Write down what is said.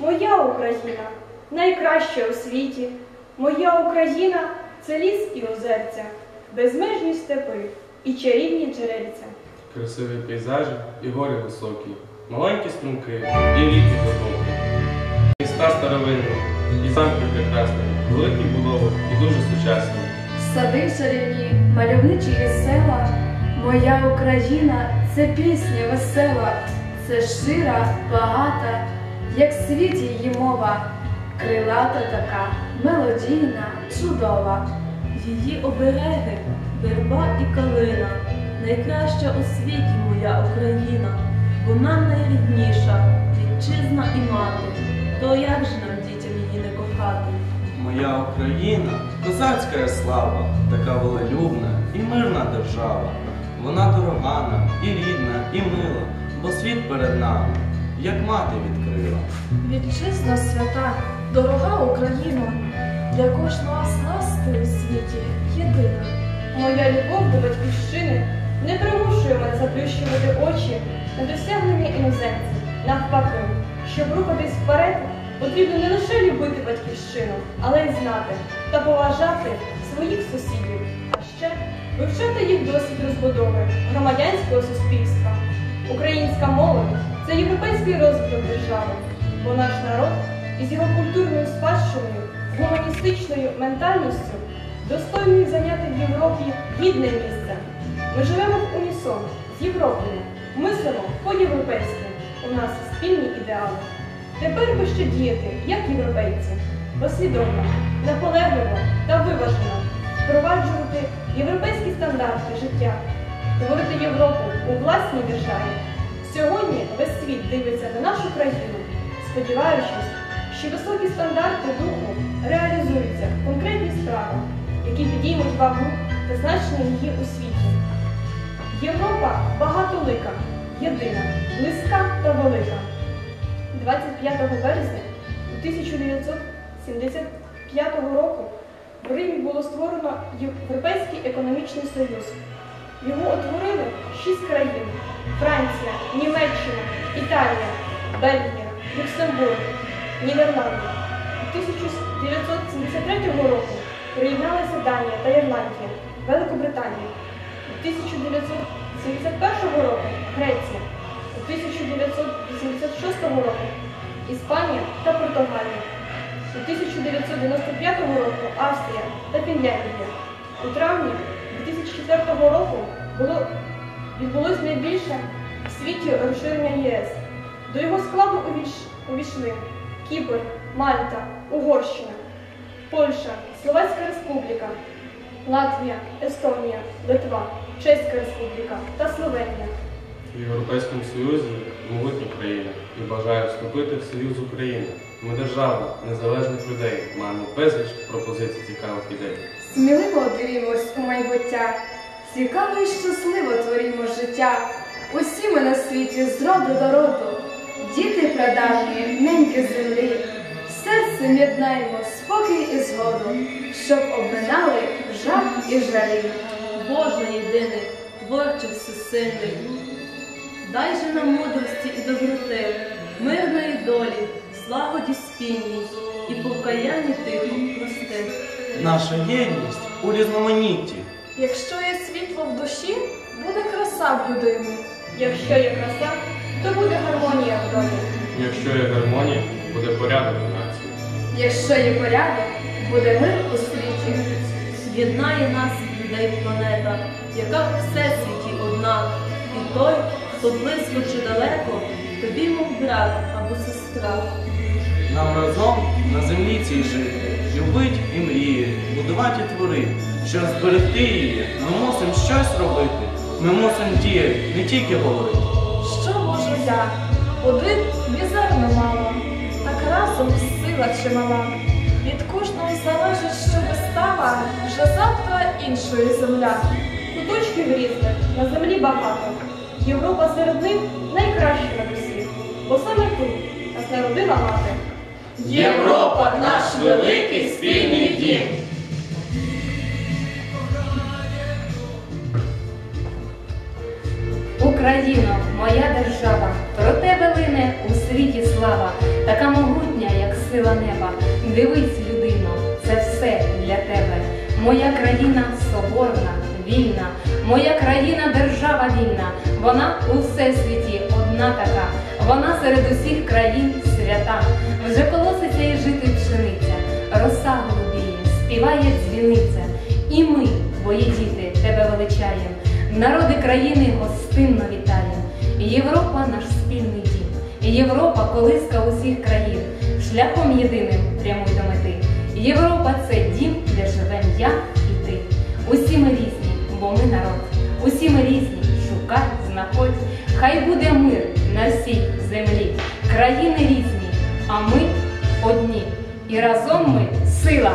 Моя Україна найкраща у світі. Моя Україна це ліс і озерця, безмежні степи і чарівні джерельця. Красиві пейзажі і гори високі, маленькі струмки і ріки глибокі. Міста старовинні, і замки прекрасні, великі будови і дуже сучасні. Сади чарівні, мальовничі і села, моя Україна це пісня весела, це щира, багата, як в світі її мова, крилата така, мелодійна, чудова. Її обереги, верба і калина, найкраща у світі моя Україна, вона найрідніша, вітчизна і мати. То як же нам дітям її не кохати? Моя Україна козацька слава, така волелюбна і мирна держава. Вона дорога нам і рідна, і мила, бо світ перед нами, як мати відкрила. Вітчизна свята, дорога Україна, для кожного з нас ти у світі єдина. Моя любов до батьківщини не примушує мене заплющувати очі на досягнення іноземців. Навпаки, щоб рухатись вперед, потрібно не лише любити батьківщину, але й знати та поважати своїх сусідів, а ще вивчати їх досвід розбудови громадянського суспільства. Українська молодь це європейський розвиток держави, бо наш народ із його культурною спадщиною, гуманістичною ментальністю достойний зайняти в Європі гідне місце. Ми живемо в унісон з Європою, мислимо по-європейськи. У нас спільні ідеали. Тепер би ще діяти, як європейці, послідовно, наполегливо та виважено впроваджувати європейські стандарти життя, творити Європу у власній державі. Сьогодні весь світ дивиться на нашу країну, сподіваючись, що високі стандарти духу реалізуються в конкретні справи, які підіймуть вагу та значення її у світі. Європа багатолика, єдина, близька та велика. 25 березня 1975 року в Римі було створено Європейський економічний союз. Його утворили шість країн: Франція, Німеччина, Італія, Бельгія, Люксембург, Нідерланди. 1973 року приєдналися Данія та Ірландія, Великобританія. У 1971 року Греція. У 1986 року Іспанія та Португалія. У 1995 року Австрія та Фінляндія. У травні 2004 року було, відбулось найбільше в світі розширення ЄС. До його складу увійшли Кіпр, Мальта, Угорщина, Польща, Словацька Республіка, Латвія, Естонія, Литва, Чеська Республіка та Словенія. В Європейському Союзі могутня країна і бажаю вступити в Союз України. Ми держава незалежних людей, маємо безліч пропозицій цікавих ідей. Сміливо дивімось у майбуття, цікаво і щасливо творімо життя. Усі ми на світі з роду до роду, діти прадавні, неньки землі, серцем єднаємо спокій і згоду, щоб обминали жах і жалі. Боже єдиний, творчий всесильний, дай же нам мудрості і доброти, мирної долі, злагоді спільній і покаянні тихо прости. Наша єдність у різноманітті. Якщо є світло в душі, буде краса в людині. Якщо є краса, то буде гармонія в домі. Якщо є гармонія, буде порядок у нації. Якщо є порядок, буде мир у світі. Єднає нас людей планета, яка в всесвіті одна, і той, хто близько чи далеко, тобі мов брат або сестра. Нам разом на землі цій жити, любить і мріяти, будувати і творити. Щоб зберегти її, ми мусимо щось робити. Ми мусимо діяти, не тільки говорити. Що можу я? Один мізерно мало, так разом сила чимала. Від кожного залежить, що вистава вже завтра іншої земля. Куточків різних на землі багато. Європа серед них найкраща на усіх, бо саме тут нас народила мати. Європа наш великий спільний дім. Україно, моя держава, про тебе лине у світі слава, така могутня. як сила неба. Дивись, людино, це все для тебе. Моя країна соборна, вільна, моя країна держава вільна. Вона у всесвіті одна така. Вона серед усіх країн свята. Вже колоситься і жити пшениця, роса голубіє, співає дзвіниця. І ми, твої діти, тебе величаєм. Народи країни гостинно вітаєм. Європа наш спільний дім. Європа колиска усіх країн. Шляхом єдиним прямуй до мети. Європа це дім, де живем я і ти. Усі ми різні, бо ми народ. Усі ми різні, шукай, знаходь. Хай буде мир на всій землі. Країни різні, а ми одні. І разом ми сила.